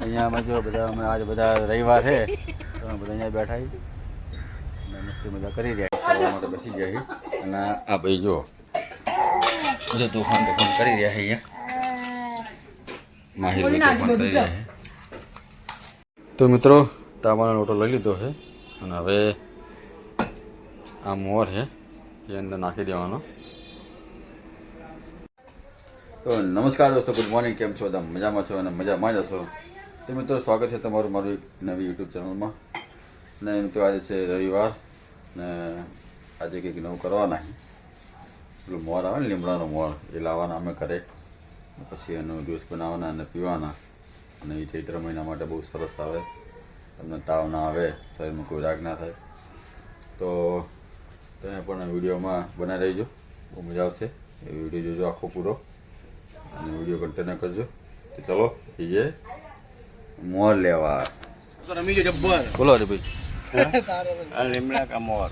અહીંયા અમે જો બધા અમે આજે બધા રવિવાર છે, તો બધા અહીંયા બેઠા અને મસ્તી મજા કરી રહ્યા ખાવા માટે બેસી ગયા અને આ ભાઈ જો, બધું તોફાન તોફાન કરી રહ્યા છે અહીંયા. માહિર તોફાન કરી રહ્યા છે. તો મિત્રો, તાંબાનો લોટો લઈ લીધો છે. અને હવે આ મોર છે, એ અંદર નાખી દેવાનો. તો નમસ્કાર દોસ્તો, ગુડ મોર્નિંગ. કેમ છો? તમે મજામાં છો? અને મજામાં જ હશો? તો મિત્રો, સ્વાગત છે તમારું મારું એક નવી યુટ્યુબ ચેનલમાં. ને મિત્રો, આજે છે રવિવાર ને આજે કંઈક નવું કરવાના પેલું મોર આવે ને, લીમડાનો મોર, એ લાવવાના અમે ઘરે. પછી એનો જ્યુસ બનાવવાના અને પીવાના. અને એ ચૈત્ર મહિના માટે બહુ સરસ આવે. તમને તાવ ના આવે, શરીરમાં કોઈ રાગ ના થાય. તો તમે પણ વિડીયોમાં બનાવી રહીજો. બહુ મજા આવશે. એ વીડિયો જોજો આખો પૂરો. અને વીડિયો કન્ટિન્યુ કરજો. તો ચલો, જઈએ. મોર લેવા. રમી જો જબ્બર. બોલો રે ભાઈ આ લીમડા કા મોર.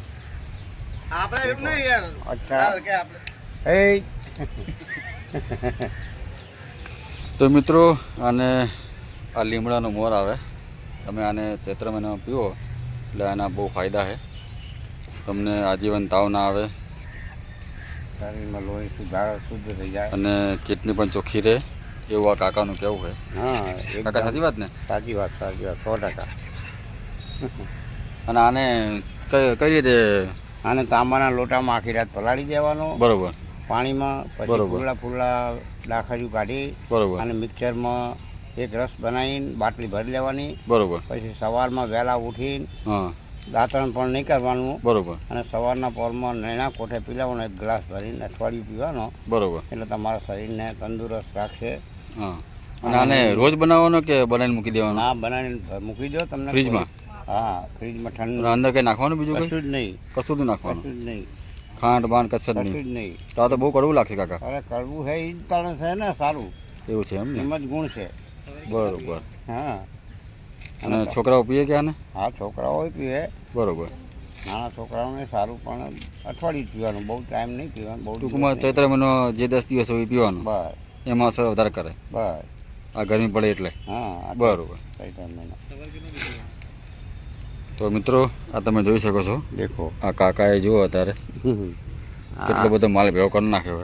આપણે એમ નહીં યાર. અચ્છા. કે આપણે. એ. તો મિત્રો આને આ લીમડાનો મોર આવે. તમે આને ચૈત્ર મહિનામાં પીવો એટલે આના બહુ ફાયદા છે. તમને આજીવન તાવ ના આવે. શરીરમાં લોહી સુધારો શુદ્ધ થઈ જાય. અને કિડની પણ ચોખ્ખી રહે. એવું આ કાકાનું કેવું છે? હા કાકા સાચી વાત ને? સાચી વાત સાચી વાત. સો ટકા. અને આને કઈ કઈ રીતે આને તાંબાના લોટામાં આખી રાત પલાળી દેવાનો. બરોબર. પાણીમાં પછી બરોબર. ફૂલા ફૂલા ડાખરિયું કાઢી બરોબર. અને મિક્સરમાં એક રસ બનાવીને બાટલી ભરી લેવાની. બરોબર. પછી સવારમાં વહેલા ઉઠીને હા. દાંતણ પણ નહીં કરવાનું. બરોબર. અને સવારના પોરમાં નૈના કોઠે પીલાવાનો એક ગ્લાસ ભરીને અઠવાડિયું પીવાનો. બરોબર. એટલે તમારા શરીરને તંદુરસ્ત રાખશે. હા. અને આને રોજ બનાવવાનો કે બનાવીને મૂકી દેવાનો? હા બનાવીને મૂકી દો તમને ફ્રીજમાં? હા ફ્રીજમાં ઠંડુ અંદર કંઈ નાખવાનું બીજું કશું જ નહીં. કશું જ નાખવાનું? કશું જ નહીં. ખાંડ બાંડ કશું જ નહીં જ નહીં? તો આ તો બહુ કડવું લાગશે કાકા. અરે કડવું છે એ જ કારણ છે ને સારું. એવું છે એમ એમ જ ગુણ છે. બરોબર. હા. અને છોકરાઓ પીએ કે આને? હા છોકરાઓ પીએ બરોબર. નાના છોકરાઓને સારું પણ અઠવાડિયું પીવાનું. બહુ ટાઈમ નહીં પીવાનું બહુ ટૂંકમાં. ચૈત્ર મહિનો જે દસ દિવસ હોય પીવાનું. બસ. એમાં અસર વધારે કરે. બસ. આ ગરમી પડે એટલે. હા બરોબર. તો મિત્રો આ તમે જોઈ શકો છો. દેખો. આ કાકાએ જુઓ અત્યારે. કેટલો બધો માલ ભેગો કરી નાખ્યો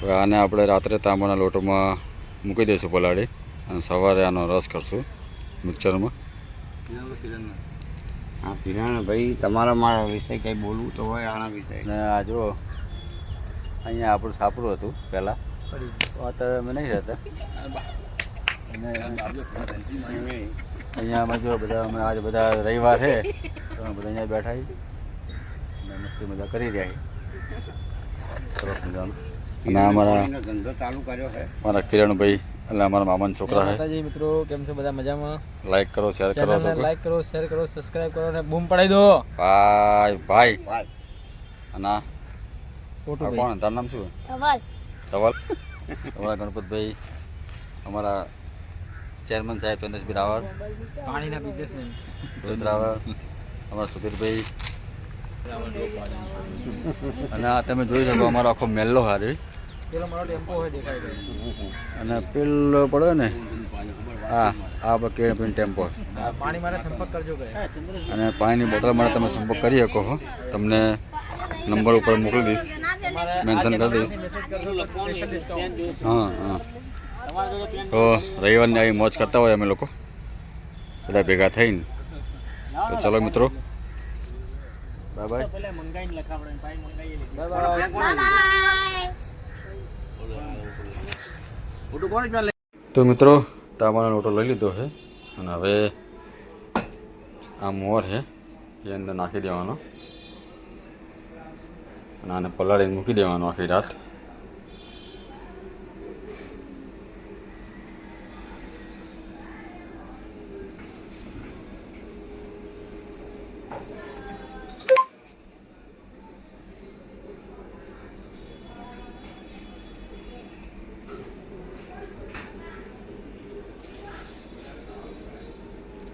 હવે આને આપણે રાત્રે તાંબાના લોટોમાં મૂકી દઈશું પલાળી અને સવારે આનો રસ કરશું મિક્સરમાં. હા પીરાણા ભાઈ તમારા મારા વિષય કંઈ બોલવું તો હોય આના વિષય આ જુઓ. અહીંયા આપણું સાપરું હતું પહેલાં. અત્યારે અમે નહીં રહેતા. અને અહીંયા અમે જો બધા અમે આજે બધા રવિવાર છે તો અમે બધા અહીંયા બેઠા છીએ. અને મસ્તી મજા કરી રહ્યા છીએ. સરસ મજાનું. અને અમારા ધંધો ચાલુ કર્યો છે મારા કિરણભાઈ એટલે અમારા મામાના છોકરા છે. માતાજી મિત્રો કેમ છો બધા મજામાં? લાઈક કરો શેર કરો લાઈક કરો શેર કરો સબસ્ક્રાઇબ કરો અને બૂમ પડાવી દો. ભાઈ ભાઈ. અને આ કોણ? તારું નામ શું? ધવલ. ધવલ? અમારા ગણપતભાઈ અમારા ચેરમેન સાહેબ ચંદ્રશભાઈ રાવળ પાણીના બિઝનેસ નહીં રોહિત રાવળ અમારા સુધીરભાઈ. અને આ તમે જોઈ શકો અમારો આખો મેલ્લો હારી. પેલો મારો ટેમ્પો હોય દેખાય રહ્યો. અને પેલો પડ્યો ને હા આ કેળ પીણ ટેમ્પો. આ પાણી માટે સંપર્ક કરજો અને પાણીની બોટલ માટે તમે સંપર્ક કરી શકો તમને નંબર ઉપર મોકલી દઈશ. મેન્શન કરી દઈશ હા હા. તો રવિવારની આવી મોજ કરતા હોય અમે લોકો. બધા ભેગા થઈને. તો ચલો મિત્રો. બાય બાય તો મિત્રો તાંબાનો લોટો લઈ લીધો છે. અને હવે આ મોર છે એ અંદર નાખી દેવાનો. અને આને પલાળીને મૂકી દેવાનો આખી રાત.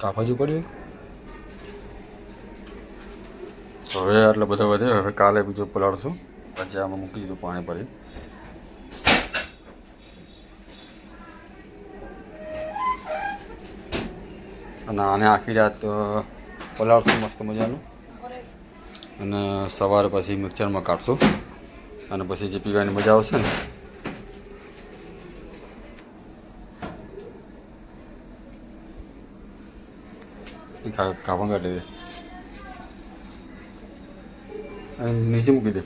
કાપજુ પડ્યું? હવે આટલો બધો વધ્યો હવે કાલે બીજો પલાળશું પછી આમાં મૂકી દીધું પાણી ભરી. અને આને આખી રાત પલાળશું મસ્ત મજાનું. અને સવારે પછી મિક્સરમાં કાઢશું. અને પછી જે પીવાની મજા આવશે ને, એ કાપણ કાઢી દે અને નીચે મૂકી દે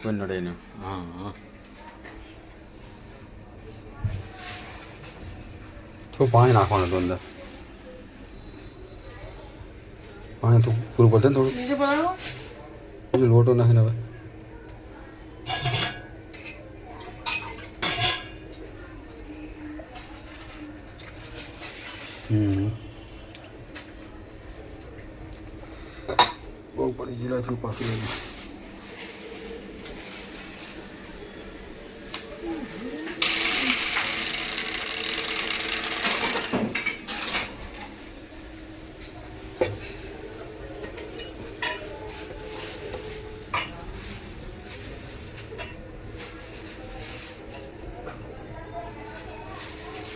કોઈ નડે નહીં હા હા થોડું પાણી નાખવાનું હતું અંદર પાણી તો પૂરું પડશે ને થોડું બીજું લોટો નાખીને હવે હમ પાછું લઈ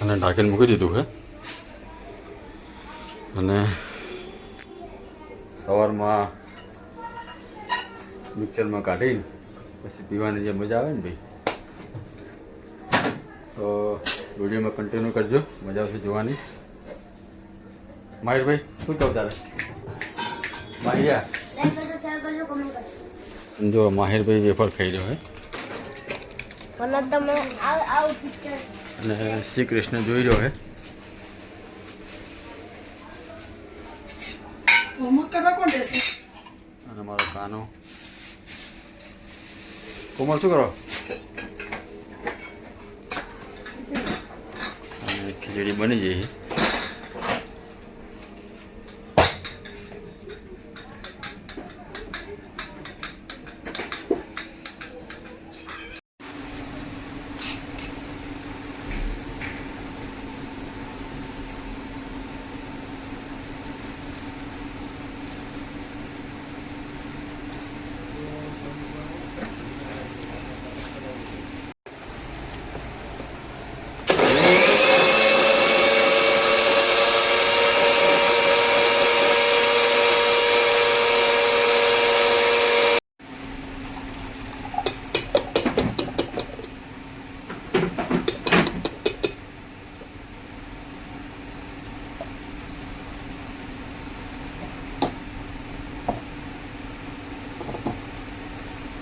અને ઢાંકીને મૂકી દીધું છે અને સવારમાં મિક્સરમાં કાઢીને પછી પીવાની જે મજા આવે ને ભાઈ. તો વિડીયોમાં કન્ટિન્યુ કરજો. મજા આવશે જોવાની. માહિરભાઈ શું કહું તારે? માહિયા જો માહિરભાઈ વેફર ખાઈ રહ્યો હે. અને શ્રી કૃષ્ણ જોઈ રહ્યો હે. અને મારો કાનો. કોમલ શું કરો ખીચડી બની જઈ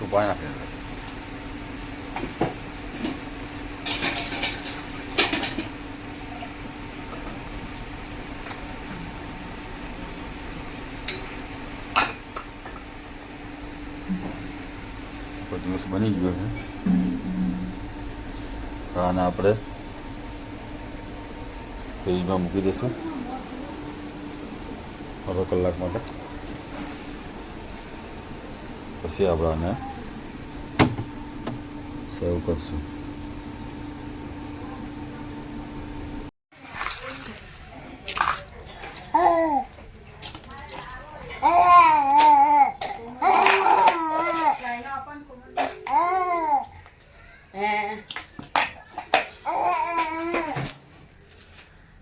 તો પાણી દિવસ બની ગયો છે આને આપણે ફ્રીજમાં મૂકી દઈશું અડધો કલાક માટે પછી આપણે આને સર્વ કરશું.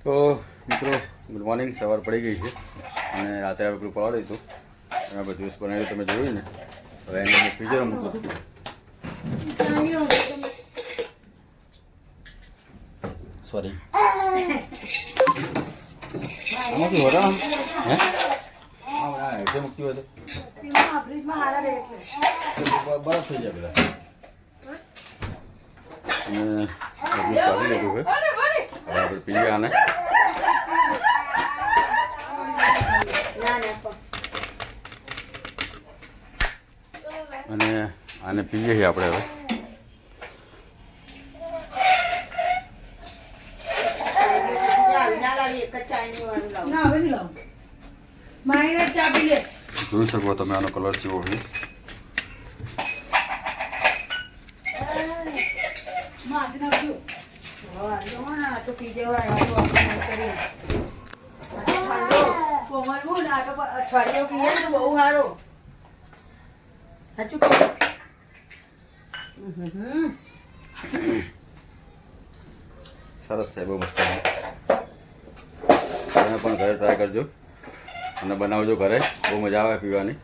તો, મિત્રો ગુડ મોર્નિંગ સવાર પડી ગઈ છે. અને રાત્રે આપણે પેલું પલાળી હતું એમાં બધું બનાવ્યું, તમે જોયું ને. હવે એને ફ્રીઝર મૂકું સોરી આમાંથી હોરા હે? હા હા એટલે મુક્તિ હોય તો. એટલે બરફ થઈ જાય બધા. આપણે પીએ આને. અને આને પીએ છીએ આપણે હવે. જોઈ શકો તમે આનો કલર જેવો છે. અઠવાડિયું પીએ ને તો બહુ સારું. કહું? સરસ છે બહુ મસ્ત તમે પણ ઘરે ટ્રાય કરજો. અને બનાવજો ઘરે. બહુ મજા આવે પીવાની.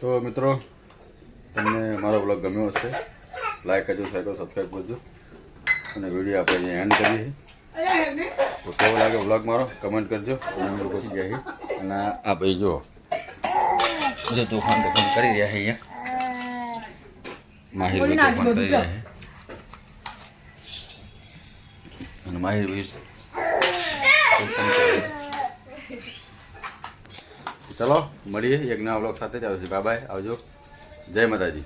તો મિત્રો તમને મારો બ્લોગ ગમ્યો હશે લાઈક કરજો શેર કરજો સબસ્ક્રાઈબ કરજો. અને વીડિયો આપણે અહીંયા એન્ડ કરીએ તો કેવો લાગે બ્લોગ મારો? કમેન્ટ કરજો. અમે લોકો છીએ અને આ ભાઈ જો બધું તોફાન તોફાન કરી રહ્યા છે અહીંયા. માહિર ભાઈ તોફાન કરી રહ્યા છે. અને માહિર ભાઈ ચલો, મળીએ નવા બ્લોગ સાથે. જ આવશે બાય આવજો. જય માતાજી.